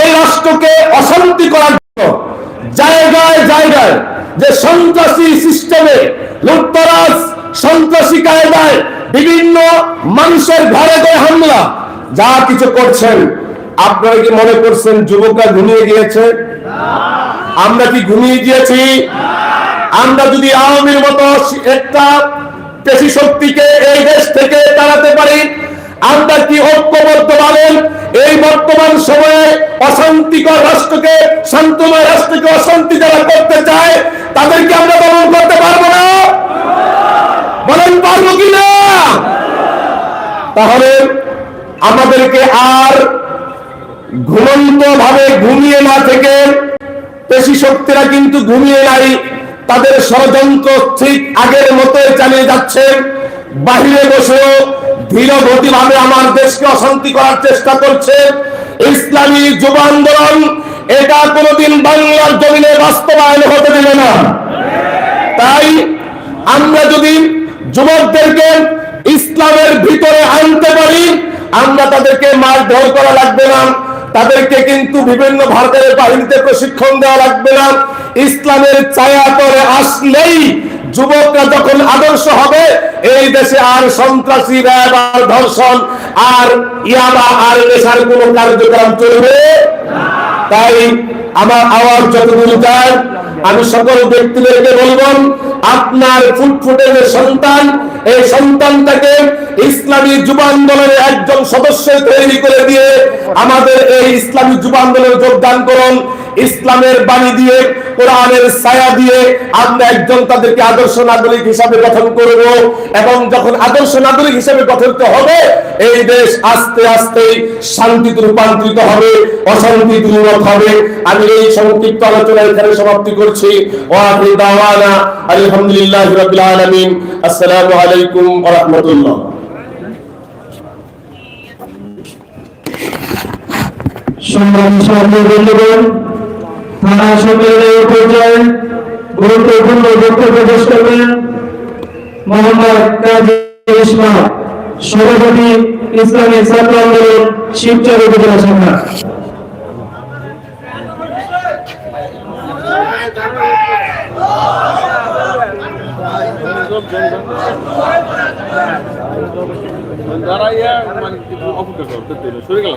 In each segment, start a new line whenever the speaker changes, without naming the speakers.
এই রাষ্ট্রকে অশান্তি করার জন্য জায়গায় জায়গায় যে সন্ত্রাসী সিস্টেমে লুটতরাজ, সন্ত্রাসী কায়দায় বিভিন্ন মানুষের ঘরে ঘরে হামলা, যা কিছু করছেন। আপনারা কি মনে করছেন যুবকরা ঘুমিয়ে গিয়েছে? আমরা কি ঘুমিয়ে গিয়েছি? আমরা যদি আওয়ামীর মতো একটা পেশি শক্তিকে এই দেশ থেকে তাড়াতে পারি, আমরা কি ঐক্যবদ্ধ ভাবেন এই বর্তমান সময়ে অশান্তিকর রাষ্ট্রকে, শান্তময় রাষ্ট্রকে অশান্তি যারা করতে চায়, তাদেরকে আমরা দমন করতে পারব না। বলেন, পারব কিনা তাহলে আমাদেরকে আর ঘুমন্ত ভাবে ঘুমিয়ে না থেকে, পেশি শক্তিরা কিন্তু ঘুমিয়ে নাই, তাদের ষড়যন্ত্র ঠিক আগের মতোই চালিয়ে যাচ্ছে। বাহিরে বসেও ধীর গতি ভাবে আমার দেশকে অশান্তি করার চেষ্টা করছে। ইসলামী যুব আন্দোলন, এটা কোনোদিন বাংলার জমিনে বাস্তবায়ন হতে দেবে না। তাই আমরা যদি যুবকদেরকে ইসলামের ভিতরে আনতে পারি, আমরা তাদেরকে মারধর করা লাগবে না। তাদেরকে কিন্তু বিভিন্ন ভারতের বাহিনীতে প্রশিক্ষণ দেওয়া লাগবে না। ইসলামের ছায়া করে আসলেই যুবকরা যখন আদর্শ হবে, এই দেশে আর সন্ত্রাসী আর ধর্ষণ, আর ইয়াবা আর নেশার কোন কার্যক্রম চলবে তাই আমার আওয়াজ যতদূর যায়, আমি সকল ব্যক্তিদেরকে বলব, আপনার ফুটফুটে যে সন্তান, এই সন্তানটাকে ইসলামী যুব আন্দোলনের একজন সদস্য তৈরি করে দিয়ে আমাদের এই ইসলামী যুব আন্দোলনে যোগদান করুন। ইসলামের বাণী দিয়ে, কোরআনের ছায়া দিয়ে আমরা একজন তাদেরকে আদর্শ নাগরিক হিসাবে গঠন করব এবং যখন আদর্শ নাগরিক হিসাবে গঠিত হবে, এই দেশ আস্তে আস্তে শান্তিতে রূপান্তরিত হবে অশান্তি দূরীভূত হবে। আমি এই সংক্ষিপ্ত আলোচনা এখানে সমাপ্তি করছি। দাওয়ানা, আলহামদুলিল্লাহ রাব্বিল আলামিন। আসসালামু আলাইকুম ওয়া রাহমাতুল্লাহ।
সাথী বন্ধুগণ থানা সম্মেলনের পর্যায়ে গুরুত্বপূর্ণ বক্তব্য পেশ করবেন। মোহাম্মদ কাজী ইসমাম সভাপতি ইসলামী ছাত্র আন্দোলন, শিবচর উপজেলা শাখা।
দাঁড়াইয়া মানে অপেক্ষা করো দেখতে গেল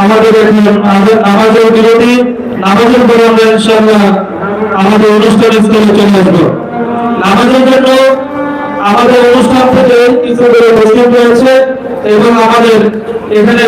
আমাদের
আমাদের নামাজের অনুষ্ঠান জন্য আমাদের অনুষ্ঠান থেকে রয়েছে এবং আমাদের এখানে